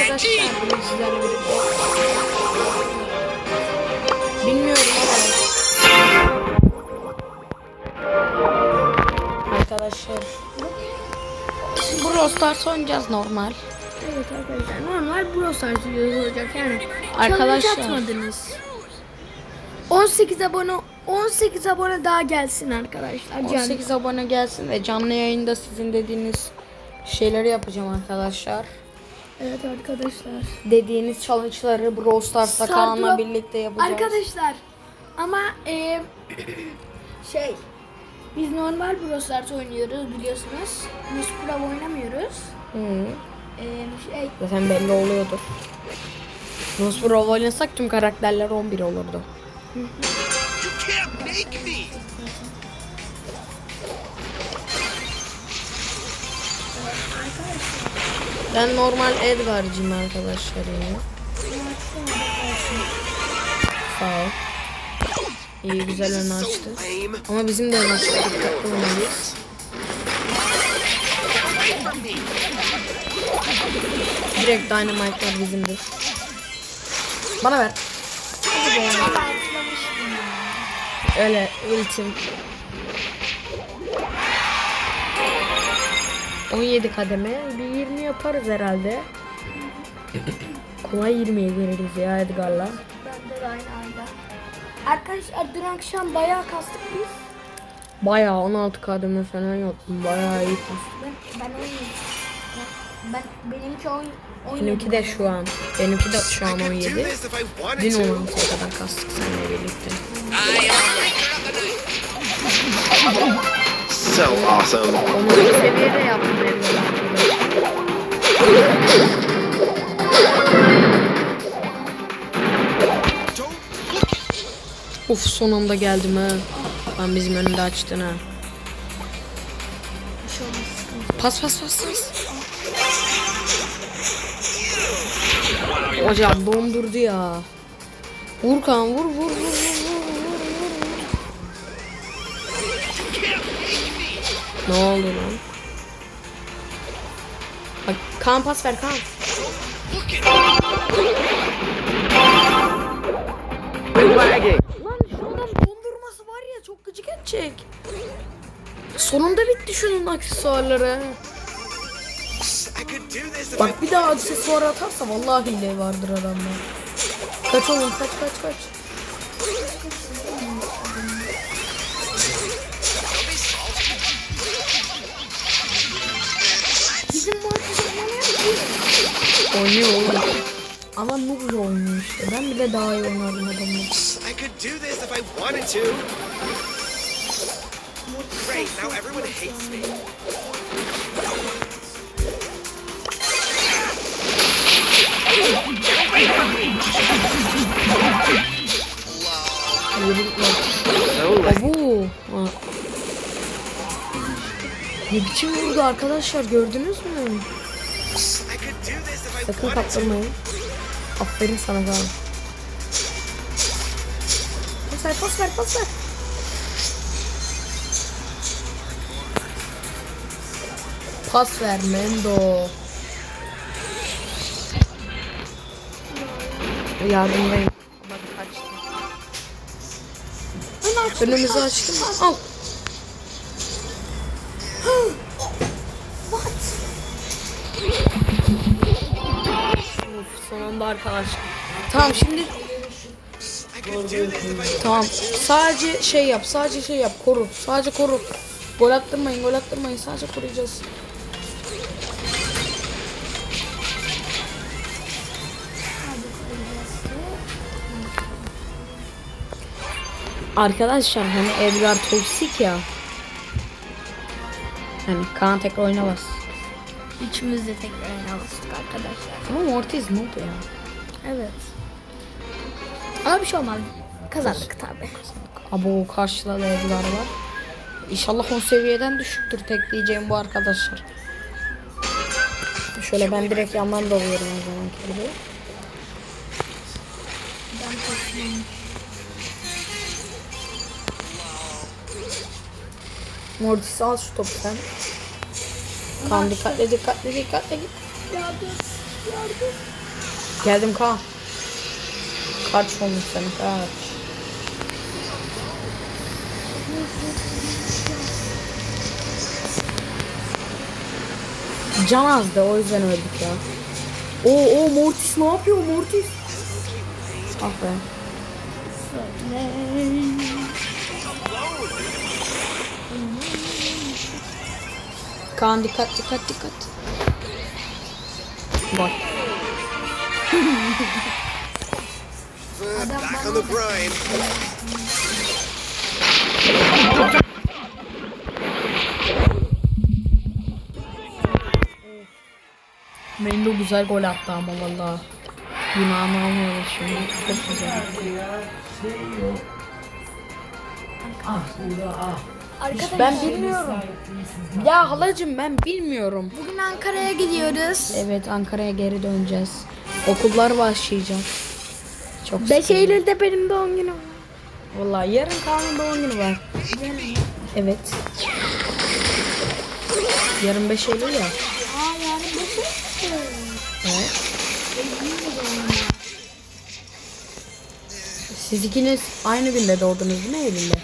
arkadaşlar bugün sizlerle birlikte. Bilmiyorum ama. Arkadaşlar. Brawl Stars oynayacağız normal. Evet arkadaşlar normal Brawl Stars videosu olacak yani. Arkadaşlar. challenge atmadınız. 18 abone 18 abone daha gelsin arkadaşlar. Canlı. 18 abone gelsin ve canlı yayında sizin dediğiniz şeyleri yapacağım arkadaşlar. Evet arkadaşlar. Dediğiniz challenge'ları Brawl Stars'ta Kaan'la birlikte yapacağız. Arkadaşlar ama e, şey biz normal Brawl Stars oynuyoruz biliyorsunuz. Biz Pro oynamıyoruz. Hı. E, şey Zaten belli oluyordur. Rose Brawl oynasak tüm karakterler 11 olurdu. Ben normal Edgar'cıyım arkadaşlar yine. Sağ ol. İyi güzel ön açtı. Ama bizim de ön açtı. Dikkatli olmalıyız. Direkt Dynamite'lar bizimdir. Bana ver. Öyle ultim. 17 kademe. Bir 20 yaparız herhalde. Kolay 20'ye gireriz ya Edgar'la. bende de aynı anda. Arkadaşlar dün akşam bayağı kastık biz. Bayağı 16 kademe falan yaptım. Bayağı iyi kastım. Ben ben oynuyorum. Ben benimki oyun Benimki de şu an. Benimki de şu an could do 17. this if I wanted Dün to. 16'ya kadar kastık seninle birlikte. So awesome. Onu bir Uf son anda geldim ha. Ben bizim önünde açtın ha. Pas pas pas pas. Hocam dondurdu ya. Vur kan vur vur vur vur Ne oldu lan? Bak kan pas ver kan. Lan şu adam dondurması var ya çok gıcık edecek. Sonunda bitti şunun aksesuarları. Bak bir daha aksesuar atarsa vallahi hile vardır adamda. Kaç oğlum kaç kaç kaç. Oynuyor oğlum. Ama noob oynuyor işte. Ben bile daha iyi oynardım adamla. I could do this if I wanted to. Great, now everyone hates me. Abu. Ne biçim vurdu arkadaşlar gördünüz mü? Sakın kaptırmayın. Aferin sana Kaan. Pas ver pas ver pas ver. Pas ver Mendo. Yardımdayım. Ama kaçtı. Önümüzü açtım. Al. Uf, son anda arkadaşlar. Tamam şimdi tamam. Sadece şey yap. Sadece şey yap. Koru. Sadece koru. Gol attırmayın. Gol attırmayın. Sadece koruyacağız. Arkadaşlar hani Edgar toksik ya. Hani Kaan tekrar oynamaz. İkimiz de tekrar oyuna bastık arkadaşlar. Ama Mortis noob ya. Evet. Ama bir şey olmaz. Kazandık tabi. Abo karşıda da Edgar var. İnşallah 10 seviyeden düşüktür tek diyeceğim bu arkadaşlar. Şöyle ben direkt yandan dalıyorum o zaman gibi. Mortis al şu topu sen. Kan dikkatli dikkatli dikkatli git. Ya dur. Geldim Kaan. Kaç olmuş senin kaç. Can azdı o yüzden öldük ya. Oo o Mortis ne yapıyor Mortis? Ah be. Kaan dikkat dikkat dikkat. Bak. Back on the grind. Mendo güzel gol attı ama valla. Yunan'ı almıyoruz şimdi. Çok güzel. Arkadaşlar Ben bilmiyorum. Ya halacım ben bilmiyorum. bugün Ankara'ya gidiyoruz. Evet Ankara'ya geri döneceğiz. Okullar başlayacak. Çok 5 sıkıntı. Eylül'de benim doğum günüm. Vallahi yarın Kaan'ın doğum günü var. Evet. Yarın 5 Eylül ya. Aa yani 5 Eylül. Evet. Siz ikiniz aynı günde doğdunuz değil mi Eylül'de?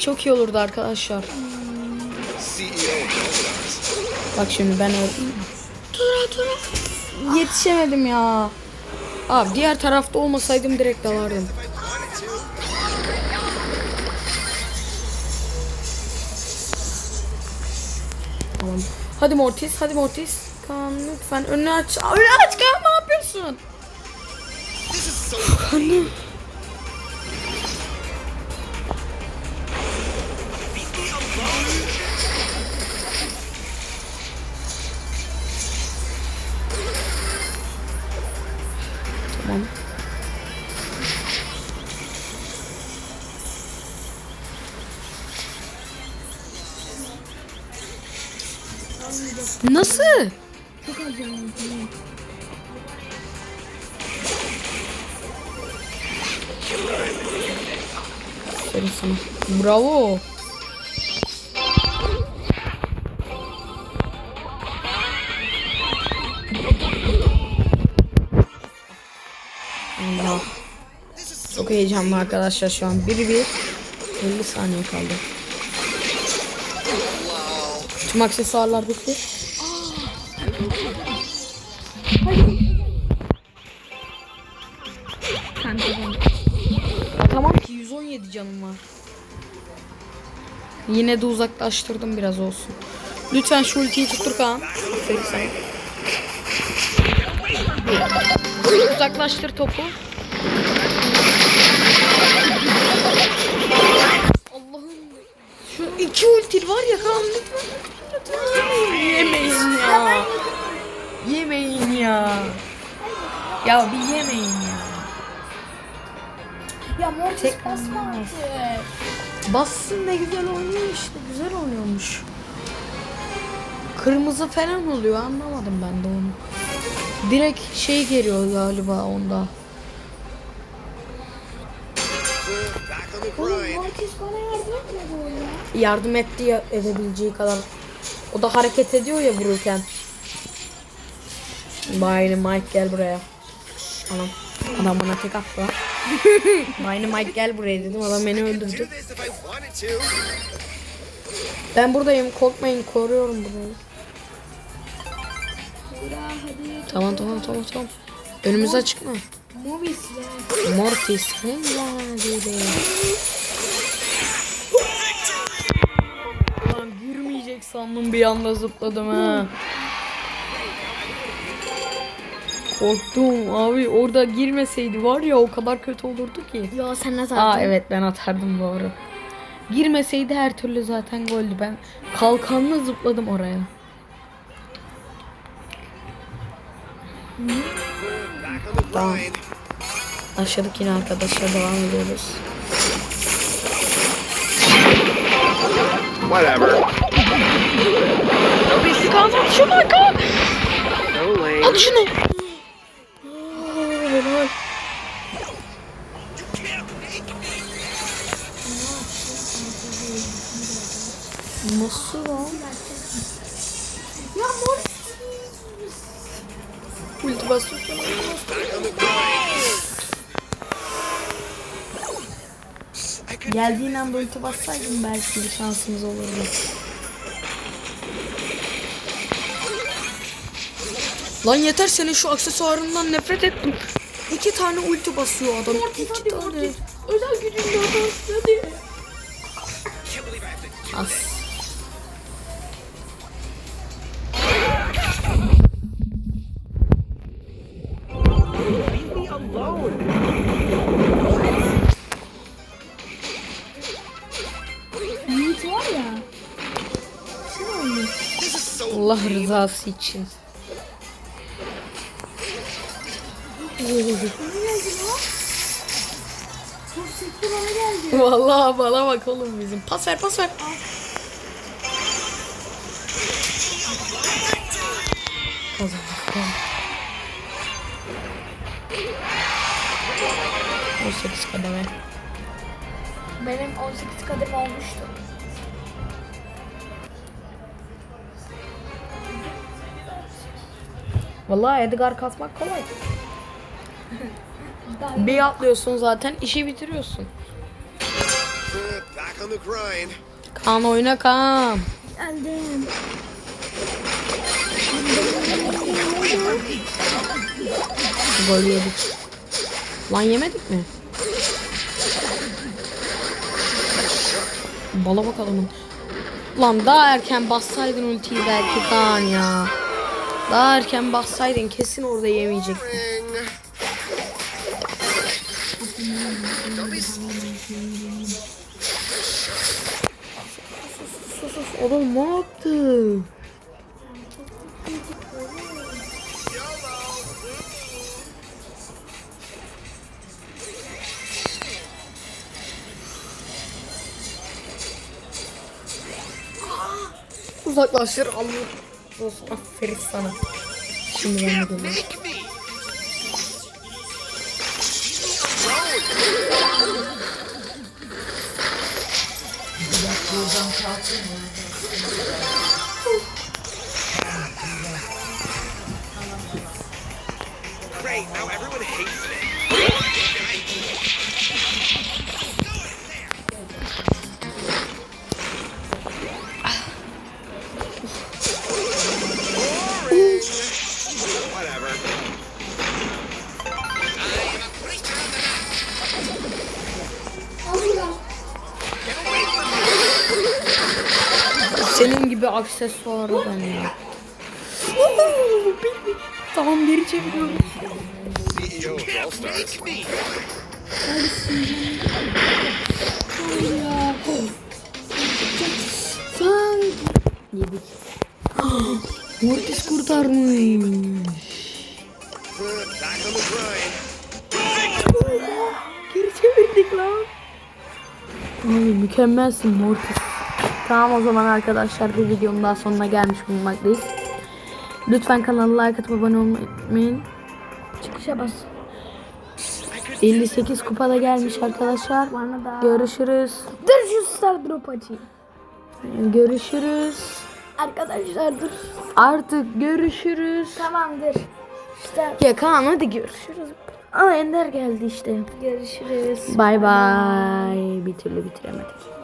Çok iyi olurdu arkadaşlar. Bak şimdi ben. Tura tura. Yetişemedim ya. Abi diğer tarafta olmasaydım direkt dalardım. Tamam. Hadi Mortis, hadi Mortis. Kaan lütfen önünü aç. Önünü aç Kaan ne yapıyorsun? This Aferin sana. Bravo. Allah. Çok heyecanlı arkadaşlar şu an. 1-1. 50 saniye kaldı. Tüm aksesuarlar bitti. Tamam ki 117 canım var. Yine de uzaklaştırdım biraz olsun. Lütfen şu ultiyi tuttur Kaan. Aferin. Uzaklaştır topu. Allah'ım. Şu iki ulti var ya Kaan lütfen. lütfen. Yemeyin ya. Yemeyin ya. Ya bir yemeyin ya. Ya Mortis Tek- basma artık. Bassın ne güzel oynuyor işte. Güzel oynuyormuş. Kırmızı falan oluyor anlamadım ben de onu. Direkt şey geliyor galiba onda. Oğlum. Mortis bana yardım etmedi o ya. Yardım etti ya edebileceği kadar. O da hareket ediyor ya vururken. Bayne Mike gel buraya. Anam. Adam bana tek attı lan. Bayne Mike gel buraya dedim adam beni öldürdü. Ben buradayım korkmayın koruyorum burayı. Tamam tamam tamam tamam. Önümüze çıkma. Movis ya. Mortis. Helal gibi. Ulan girmeyecek sandım bir anda zıpladım ha. Korktum abi orada girmeseydi var ya o kadar kötü olurdu ki. Yo sen ne Aa evet ben atardım doğru. Girmeseydi her türlü zaten goldü. Ben kalkanla zıpladım oraya. Başladık yine arkadaşlar devam ediyoruz. Whatever. Kaan at şunu Kaan. No lane. At şunu. Ulti basıyor. Geldiğin anda ulti bassaydım belki bir şansımız olurdu. Lan yeter senin şu aksesuarından nefret ettim. İki tane ulti basıyor adam. Mortis İki hadi tane. Mortis. Özel gücünle Mortis hadi. Rızası için. Vallahi bana bak oğlum bizim. Pas ver pas ver. Kazandık. Tamam. 18 kademe. Benim 18 kadem olmuştu. Vallahi Edgar kasmak kolay. Bir atlıyorsun zaten işi bitiriyorsun. Back on the grind. Kaan oyna Kaan. Geldim. Gol yedik. Lan yemedik mi? Bala bak adamın. Lan daha erken bassaydın ultiyi belki Kaan ya. Daha erken bassaydın kesin orada yemeyecektin. Oğlum ne yaptı? Uzaklaştır Allah olsun aferin sana. Şimdi ben de geliyorum. Make me. Aksesuarı ben ya. tamam geri çeviriyorum. Sen yedik. Mortis kurtarmış. Geri çevirdik lan. Abi mükemmelsin Mortis. Tamam o zaman arkadaşlar bir videonun daha sonuna gelmiş bulunmaktayız. Lütfen kanala like atıp abone olmayı unutmayın. Çıkışa bas. 58 kupada gelmiş arkadaşlar. Görüşürüz. Dur şu star drop açayım. Görüşürüz. Arkadaşlar dur. Artık görüşürüz. Tamamdır. İşte Ya Kaan hadi görüşürüz. Aa Ender geldi işte. görüşürüz. Bay bay. Bir türlü bitiremedik.